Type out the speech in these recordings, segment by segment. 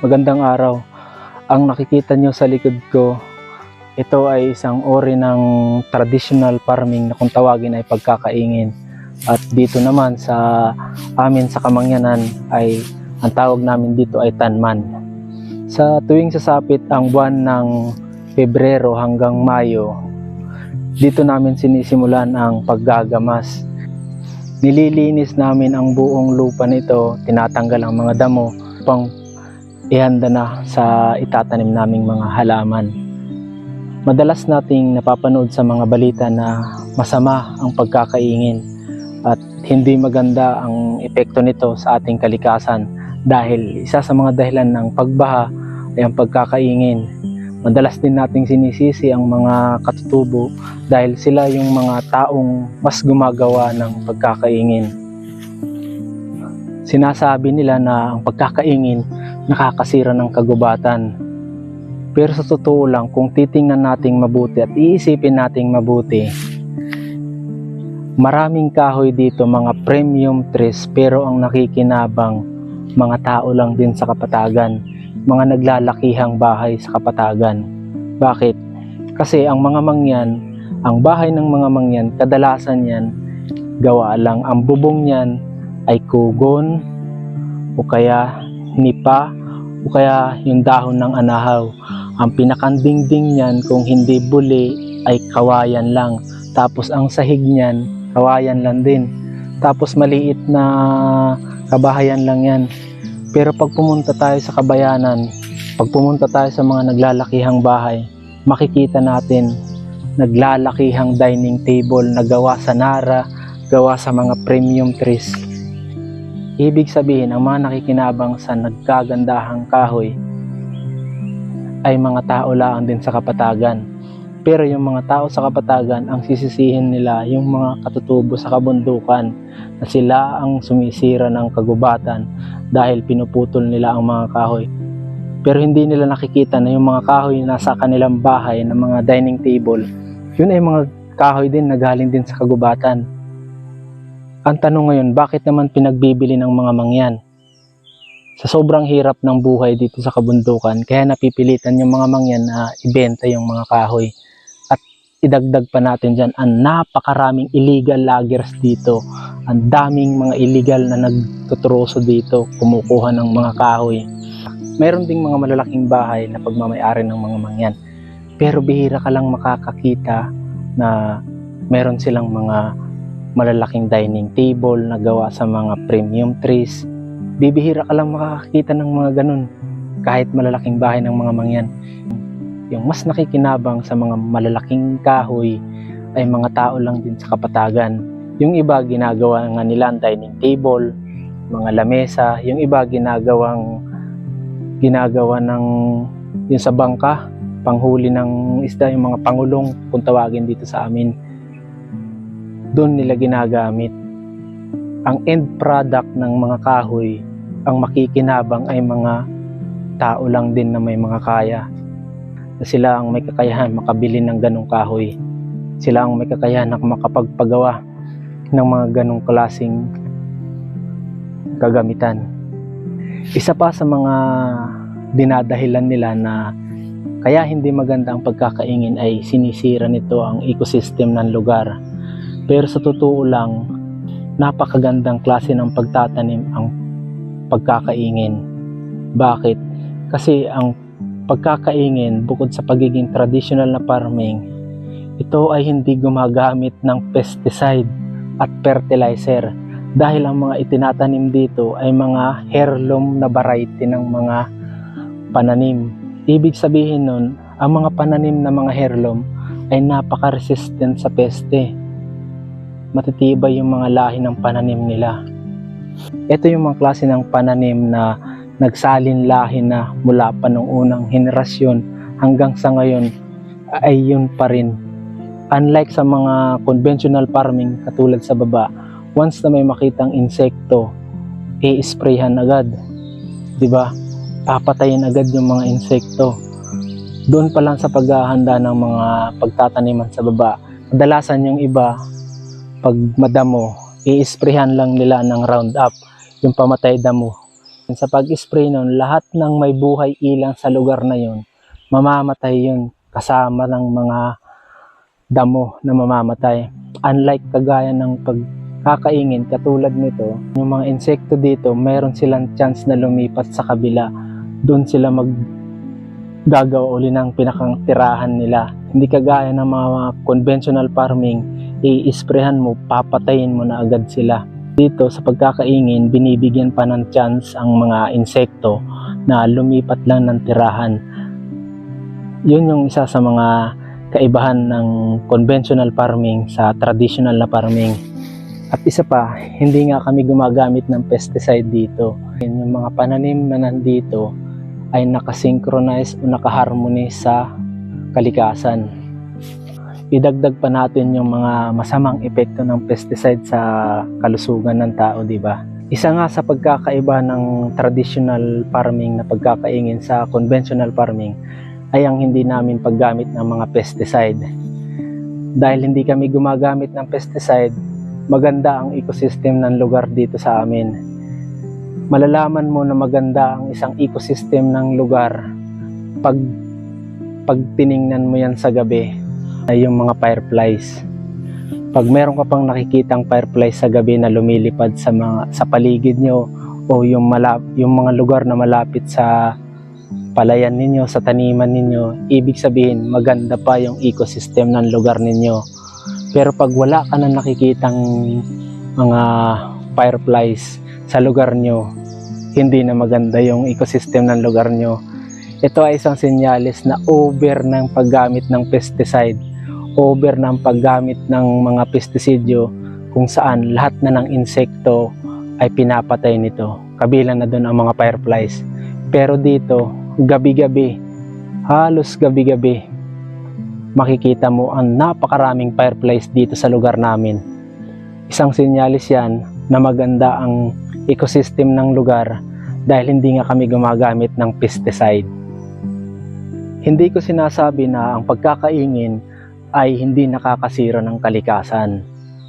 Magandang araw. Ang nakikita nyo sa likod ko, ito ay isang ori ng traditional farming na kung tawagin ay pagkakaingin. At dito naman sa amin sa Kamangyanan ay ang tawag namin dito ay tanman. Sa tuwing sasapit ang buwan ng Pebrero hanggang Mayo, dito namin sinisimulan ang paggagamas. Nililinis namin ang buong lupa nito, tinatanggal ang mga damo upang ihanda na sa itatanim naming mga halaman. Madalas nating napapanood sa mga balita na masama ang pagkakaingin at hindi maganda ang epekto nito sa ating kalikasan dahil isa sa mga dahilan ng pagbaha ay ang pagkakaingin. Madalas din nating sinisisi ang mga katutubo dahil sila yung mga taong mas gumagawa ng pagkakaingin. Sinasabi nila na ang pagkakaingin nakakasira ng kagubatan. Pero sa totoo lang, kung titingnan nating mabuti at iisipin nating mabuti, maraming kahoy dito, mga premium trees, pero ang nakikinabang, mga tao lang din sa kapatagan, mga naglalakihang bahay sa kapatagan. Bakit? Kasi ang mga mangyan, ang bahay ng mga mangyan, kadalasan yan, gawa lang. Ang bubong niyan ay kugon, o kaya nipa, o kaya yung dahon ng anahaw. Ang pinakandingding niyan kung hindi buli ay kawayan lang. Tapos ang sahig niyan, kawayan lang din. Tapos maliit na kabahayan lang yan. Pero pag pumunta tayo sa kabayanan, pag pumunta tayo sa mga naglalakihang bahay, makikita natin naglalakihang dining table na gawa sa nara, gawa sa mga premium trees. Ibig sabihin, ang mga nakikinabang sa nagkagandahang kahoy ay mga tao lang din sa kapatagan. Pero yung mga tao sa kapatagan, ang sisisihin nila yung mga katutubo sa kabundukan na sila ang sumisira ng kagubatan dahil pinuputol nila ang mga kahoy. Pero hindi nila nakikita na yung mga kahoy na nasa kanilang bahay na mga dining table, yun ay mga kahoy din na galing din sa kagubatan. Ang tanong ngayon, bakit naman pinagbibili ng mga mangyan? Sa sobrang hirap ng buhay dito sa kabundukan, kaya napipilitan yung mga mangyan na ibenta yung mga kahoy. Idagdag pa natin dyan, ang napakaraming illegal loggers dito. Ang daming mga illegal na nagtuturoso dito, kumukuha ng mga kahoy. Meron ding mga malalaking bahay na pagmamayari ng mga mangyan. Pero bihira ka lang makakakita na meron silang mga malalaking dining table na gawa sa mga premium trees. Bibihira ka lang makakakita ng mga ganun kahit malalaking bahay ng mga mangyan. Yung mas nakikinabang sa mga malalaking kahoy ay mga tao lang din sa kapatagan. Yung iba ginagawa nga nila ang dining table, mga lamesa, yung iba ginagawang ginagawa ng yung sa bangka, panghuli ng isda, yung mga pangulong kung tawagin dito sa amin doon nila ginagamit. Ang end product ng mga kahoy, ang makikinabang ay mga tao lang din na may mga kaya. Na sila ang may kakayahan makabili ng ganong kahoy. Sila ang may kakayahan na makapagpagawa ng mga ganong klasing kagamitan. Isa pa sa mga dinadahilan nila na kaya hindi maganda ang pagkakaingin ay sinisira nito ang ecosystem ng lugar pero sa totoo lang, napakagandang klase ng pagtatanim ang pagkakaingin. Bakit? Kasi ang pagkakaingin, bukod sa pagiging traditional na farming, ito ay hindi gumagamit ng pesticide at fertilizer dahil ang mga itinatanim dito ay mga heirloom na variety ng mga pananim. Ibig sabihin nun, ang mga pananim na mga heirloom ay napaka-resistant sa peste matitibay yung mga lahi ng pananim nila. Ito yung mga klase ng pananim na nagsalin lahi na mula pa nung unang henerasyon hanggang sa ngayon ay yun pa rin. Unlike sa mga conventional farming katulad sa baba, once na may makitang insekto, i-sprayhan agad. 'Di ba? Papatayin agad yung mga insekto. doon pa lang sa paghahanda ng mga pagtataniman sa baba, kadalasan yung iba, pag madamo, i-sprayhan lang nila ng roundup, yung pamatay damo. Sa pag-spray nun, lahat ng may buhay ilang sa lugar na yun, mamamatay yun kasama ng mga damo na mamamatay. Unlike kagaya ng pagkakaingin, katulad nito, yung mga insekto dito, meron silang chance na lumipat sa kabila. Doon sila mag gagawa uli ng pinakang tirahan nila. Hindi kagaya ng mga conventional farming, i-sprayhan mo, papatayin mo na agad sila. Dito sa pagkakaingin, binibigyan pa ng chance ang mga insekto na lumipat lang ng tirahan. Yun yung isa sa mga kaibahan ng conventional farming sa traditional na farming. At isa pa, hindi nga kami gumagamit ng pesticide dito. Yun, Yung mga pananim na nandito ay nakasynchronize o nakaharmony sa kalikasan. Idagdag pa natin yung mga masamang epekto ng pesticide sa kalusugan ng tao, di ba? Isa nga sa pagkakaiba ng traditional farming na pagkakaingin sa conventional farming ay ang hindi namin paggamit ng mga pesticide. Dahil hindi kami gumagamit ng pesticide, maganda ang ecosystem ng lugar dito sa amin. Malalaman mo na maganda ang isang ecosystem ng lugar pag pag tiningnan mo yan sa gabi ay yung mga fireflies. Pag meron ka pang nakikitang fireflies sa gabi na lumilipad sa mga sa paligid nyo o yung malap, yung mga lugar na malapit sa palayan ninyo, sa taniman ninyo, ibig sabihin maganda pa yung ecosystem ng lugar ninyo. Pero pag wala ka na nakikitang mga fireflies sa lugar nyo, hindi na maganda yung ecosystem ng lugar nyo. Ito ay isang senyalis na over ng paggamit ng pesticide, over ng paggamit ng mga pestisidyo kung saan lahat na ng insekto ay pinapatay nito. Kabilang na doon ang mga fireflies. Pero dito, gabi-gabi, halos gabi-gabi, makikita mo ang napakaraming fireflies dito sa lugar namin. Isang senyalis yan na maganda ang ecosystem ng lugar dahil hindi nga kami gumagamit ng pesticide. Hindi ko sinasabi na ang pagkakaingin ay hindi nakakasira ng kalikasan.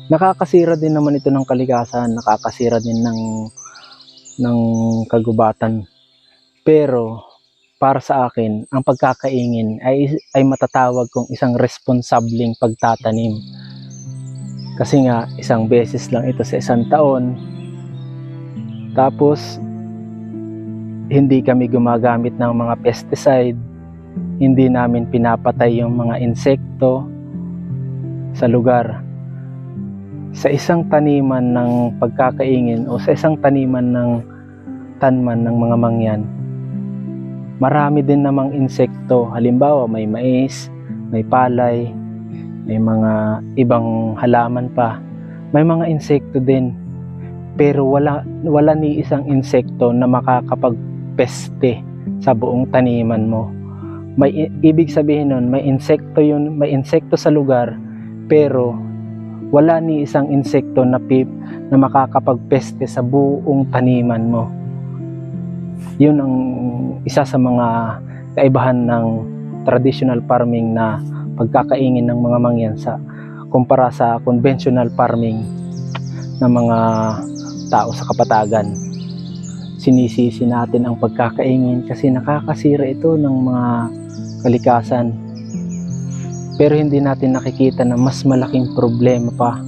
Nakakasira din naman ito ng kalikasan, nakakasira din ng ng kagubatan. Pero para sa akin, ang pagkakaingin ay ay matatawag kong isang responsableng pagtatanim. Kasi nga isang beses lang ito sa isang taon. Tapos hindi kami gumagamit ng mga pesticide, hindi namin pinapatay yung mga insekto sa lugar. Sa isang taniman ng pagkakaingin o sa isang taniman ng tanman ng mga mangyan, marami din namang insekto. Halimbawa, may mais, may palay, may mga ibang halaman pa. May mga insekto din. Pero wala, wala ni isang insekto na makakapagpeste sa buong taniman mo. May ibig sabihin nun, may insekto yun, may insekto sa lugar, pero wala ni isang insekto na pip na makakapagpeste sa buong taniman mo. Yun ang isa sa mga kaibahan ng traditional farming na pagkakaingin ng mga mangyan sa kumpara sa conventional farming ng mga tao sa kapatagan. Sinisisi natin ang pagkakaingin kasi nakakasira ito ng mga kalikasan. Pero hindi natin nakikita na mas malaking problema pa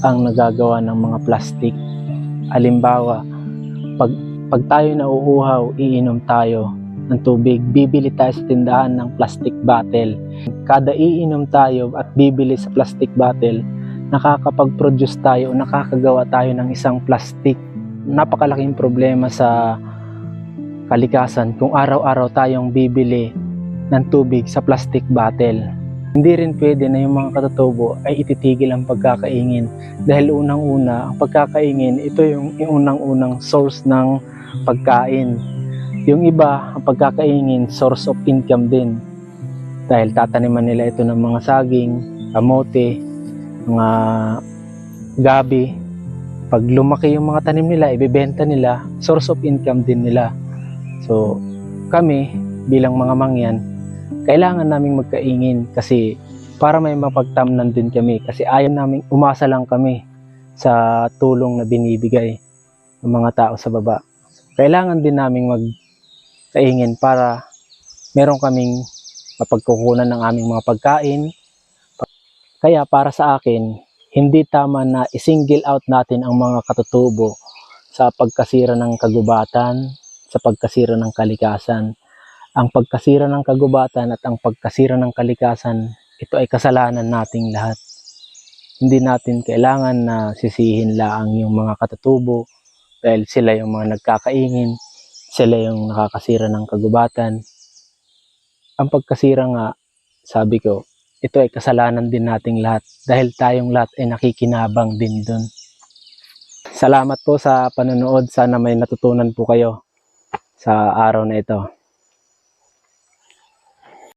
ang nagagawa ng mga plastic. Alimbawa, pag, pag tayo nauuhaw, iinom tayo ng tubig, bibili tayo sa tindahan ng plastic bottle. Kada iinom tayo at bibili sa plastic bottle, nakakapag-produce tayo o nakakagawa tayo ng isang plastic. Napakalaking problema sa kalikasan kung araw-araw tayong bibili ng tubig sa plastic bottle. Hindi rin pwede na yung mga katutubo ay ititigil ang pagkakaingin dahil unang-una, ang pagkakaingin, ito yung unang-unang source ng pagkain. Yung iba, ang pagkakaingin, source of income din. Dahil tataniman nila ito ng mga saging, kamote, mga gabi. Pag lumaki yung mga tanim nila, ibebenta nila, source of income din nila. So, kami, bilang mga mangyan, kailangan naming magkaingin kasi para may mapagtamnan din kami kasi ayaw namin umasa lang kami sa tulong na binibigay ng mga tao sa baba. Kailangan din naming magkaingin para meron kaming mapagkukunan ng aming mga pagkain. Kaya para sa akin, hindi tama na isingle out natin ang mga katutubo sa pagkasira ng kagubatan, sa pagkasira ng kalikasan. Ang pagkasira ng kagubatan at ang pagkasira ng kalikasan, ito ay kasalanan nating lahat. Hindi natin kailangan na sisihin lang yung mga katutubo dahil sila yung mga nagkakaingin, sila yung nakakasira ng kagubatan. Ang pagkasira nga, sabi ko, ito ay kasalanan din nating lahat dahil tayong lahat ay nakikinabang din dun. Salamat po sa panonood. Sana may natutunan po kayo sa araw na ito.